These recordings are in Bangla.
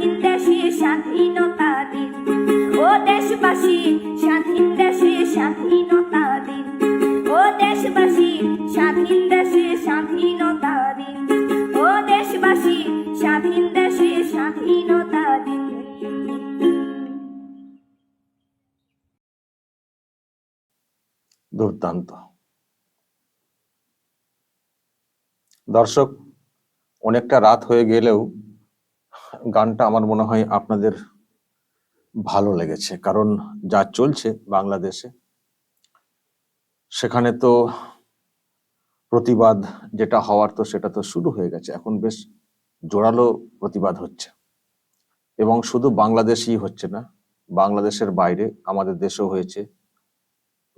দেশে স্বাধীনতা দিন। ও দেশবাসী, স্বাধীন দেশে স্বাধীনতা দিন। ও দেশবাসী, স্বাধীন দেশে স্বাধীনতা দিন। ও দেশবাসী, স্বাধীন দেশে স্বাধীনতা দিন। দুর্দান্ত। দর্শক, অনেকটা রাত হয়ে গেলেও গানটা আমার মনে হয় আপনাদের ভালো লেগেছে। কারণ যা চলছে বাংলাদেশে, সেখানে তো প্রতিবাদ যেটা হওয়ার তো সেটা তো শুরু হয়ে গেছে। এখন বেশ জোরালো প্রতিবাদ হচ্ছে। এবং শুধু বাংলাদেশই হচ্ছে না, বাংলাদেশের বাইরে আমাদের দেশেও হয়েছে।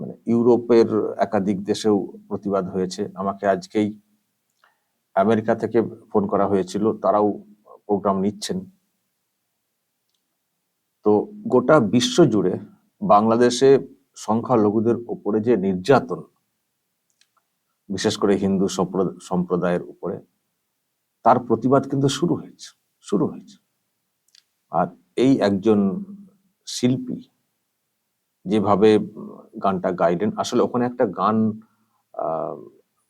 মানে ইউরোপের একাধিক দেশেও প্রতিবাদ হয়েছে। আমাকে আজকেই আমেরিকা থেকে ফোন করা হয়েছিল, তারাও প্রোগ্রাম নিচ্ছেন। তো গোটা বিশ্ব জুড়ে বাংলাদেশে সংখ্যালঘুদের উপরে যে নির্যাতন, বিশেষ করে হিন্দু সম্প্রদ- সম্প্রদায়ের উপরে, তার প্রতিবাদ কিন্তু শুরু হয়েছে শুরু হয়েছে। আর এই একজন শিল্পী যেভাবে গানটা গাইলেন, আসলে ওখানে একটা গান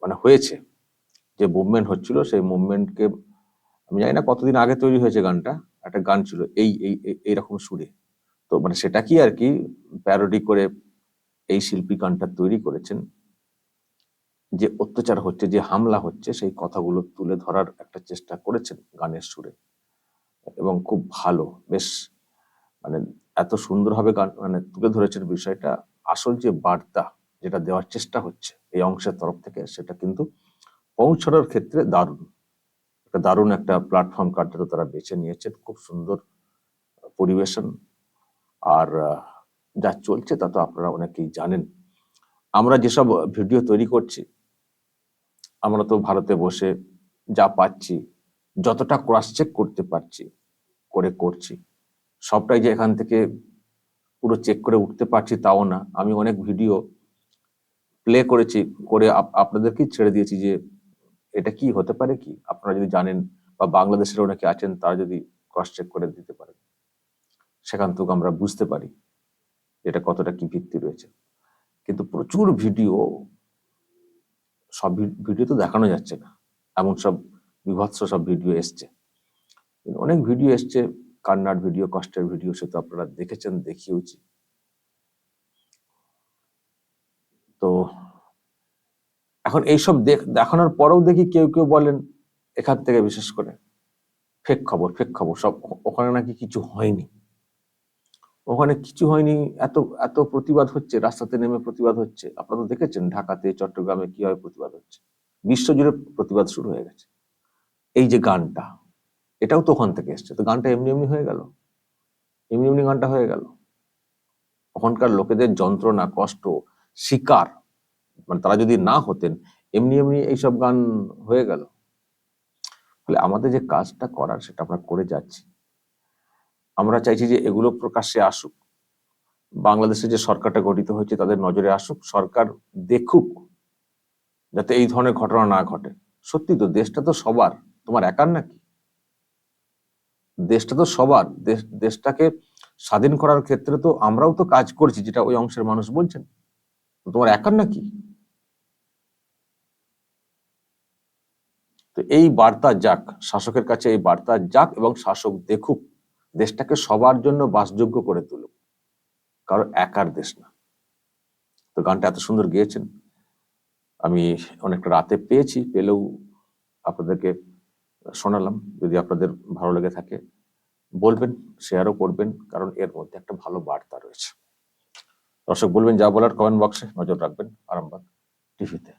মানে হয়েছে, যে মুভমেন্ট হচ্ছিল, সেই মুভমেন্টকে আমি জানি না কতদিন আগে তৈরি হয়েছে গানটা, একটা গান ছিল, এই এই এইরকম সুরে। তো মানে সেটা কি আর কি প্যারোডি করে এই শিল্পী গানটা তৈরি করেছেন, যে অত্যাচার হচ্ছে, যে হামলা হচ্ছে, সেই কথাগুলো তুলে ধরার একটা চেষ্টা করেছেন গানের সুরে। এবং খুব ভালো, বেশ মানে এত সুন্দরভাবে গান মানে তুলে ধরেছেন বিষয়টা, আসল যে বার্তা যেটা দেওয়ার চেষ্টা হচ্ছে এই অংশের তরফ থেকে, সেটা কিন্তু পৌঁছানোর ক্ষেত্রে দারুণ। একটা দারুণ একটা প্ল্যাটফর্ম কার্যত তারা বেছে নিয়েছেন। খুব সুন্দর পরিবেশন। আর যা চলছে তা তো আপনারা অনেকেই জানেন। আমরা যেসব ভিডিও তৈরি করছি, আমরা তো ভারতে বসে যা পাচ্ছি, যতটা ক্রস চেক করতে পারছি, করে করছি। সবটাই যে এখান থেকে পুরো চেক করে উঠতে পারছি তাও না। আমি অনেক ভিডিও প্লে করেছি, করে আপ- আপনাদেরকেই ছেড়ে দিয়েছি যে এটা কি হতে পারে কি? আপনারা যদি জানেন বা বাংলাদেশের অনেকে আছেন, তারা যদি ক্রস চেক করে দিতে পারেন। সেখান থেকে আমরা বুঝতে পারি এটা কতটা কি ভিত্তি রয়েছে। কিন্তু প্রচুর ভিডিও, সব ভিডিও তো দেখানো যাচ্ছে না। এমন সব বিভৎস সব ভিডিও এসছে। অনেক ভিডিও এসছে, কান্নার ভিডিও, কষ্টের ভিডিও, সে তো আপনারা দেখেছেন দেখিয়েছি তো এখন এইসব দেখ- দেখানোর পরেও দেখি কেউ কেউ বলেন, এখান থেকে বিশেষ করে। ফেক খবর ফেক খবর, সব ওখানে নাকি কিছু হয়নি। ওখানে কিছু হয়নি, এত এত প্রতিবাদ হচ্ছে, রাস্তাতে নেমে প্রতিবাদ হচ্ছে। আপনারা তো দেখেছেন ঢাকাতে, চট্টগ্রামে কীভাবে প্রতিবাদ হচ্ছে। বিশ্বজুড়ে প্রতিবাদ শুরু হয়ে গেছে। এই যে গানটা, এটাও তো ওখান থেকে এসছে। তো গানটা এমনি এমনি হয়ে গেল? এমনি এমনি গানটা হয়ে গেল? ওখানকার লোকেদের যন্ত্রণা, কষ্ট, শিকার মানে তারা যদি না হতেন, এমনি এমনি এইসব গান হয়ে গেল। ফলে আমাদের যে কাজটা করার সেটা আমরা করে যাচ্ছি। আমরা চাইছি যে এগুলো প্রকাশ্যে আসুক। বাংলাদেশে যে সরকারটা গঠিত হয়েছে তাদের নজরে আসুক, সরকার দেখুক যাতে এই ধরনের ঘটনা না ঘটে। সত্যি তো দেশটা তো সবার। তোমার একার নাকি? দেশটা তো সবার। দেশ, দেশটাকে স্বাধীন করার ক্ষেত্রে তো আমরাও তো কাজ করছি, যেটা ওই অংশের মানুষ বলছেন। তোমার একার নাকি? তো এই বার্তা যাক, শাসকের কাছে এই বার্তা যাক এবং শাসক দেখুক, দেশটাকে সবার জন্য বাসযোগ্য করে তুলুক। কারও একার দেশ না। তো গানটা এত সুন্দর গেয়েছেন। আমি অনেকটা রাতে পেয়েছি, পেলেও আপনাদেরকে শোনালাম। যদি আপনাদের ভালো লেগে থাকে, বলবেন শেয়ারও করবেন, কারণ এর মধ্যে একটা ভালো বার্তা রয়েছে। দর্শক, বলবেন যা বলার কমেন্ট বক্সে নজর রাখবেন, আরামবাগ টিভিতে